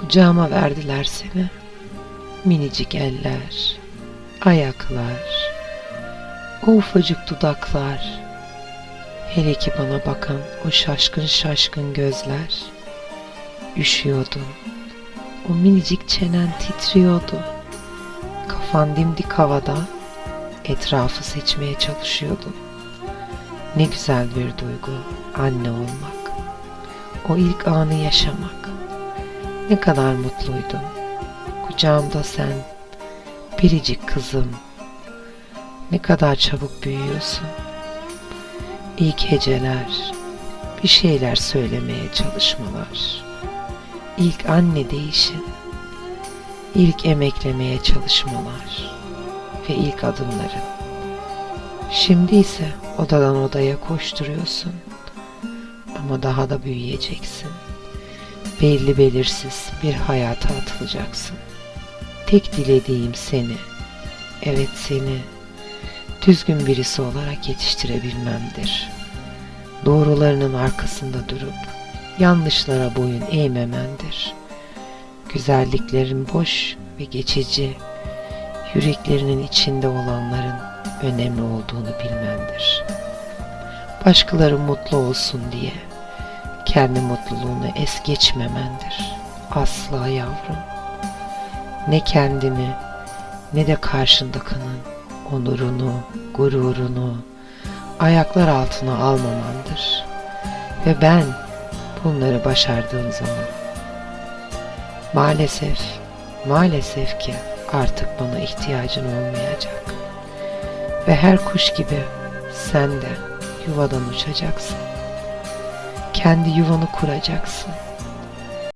Kucağıma verdiler seni. Minicik eller, ayaklar, o ufacık dudaklar. Hele ki bana bakan o şaşkın şaşkın gözler. Üşüyordun. O minicik çenen titriyordu. Kafan dimdik havada etrafı seçmeye çalışıyordun. Ne güzel bir duygu anne olmak. O ilk anı yaşamak. Ne kadar mutluydum. Kucağımda sen, biricik kızım. Ne kadar çabuk büyüyorsun. İlk heceler, bir şeyler söylemeye çalışmalar. İlk anne değişin, ilk emeklemeye çalışmalar ve ilk adımların. Şimdi ise odadan odaya koşturuyorsun. Ama daha da büyüyeceksin. Belli belirsiz bir hayata atılacaksın. Tek dilediğim seni, evet seni, düzgün birisi olarak yetiştirebilmemdir. Doğrularının arkasında durup yanlışlara boyun eğmemendir. Güzelliklerin boş ve geçici, yüreklerinin içinde olanların önemli olduğunu bilmendir. Başkaları mutlu olsun diye kendi mutluluğunu es geçmemendir. Asla yavrum. Ne kendini ne de karşındakanın onurunu, gururunu ayaklar altına almamandır. Ve ben bunları başardığım zaman maalesef, maalesef ki artık bana ihtiyacın olmayacak. Ve her kuş gibi sen de yuvadan uçacaksın. Kendi yuvanı kuracaksın.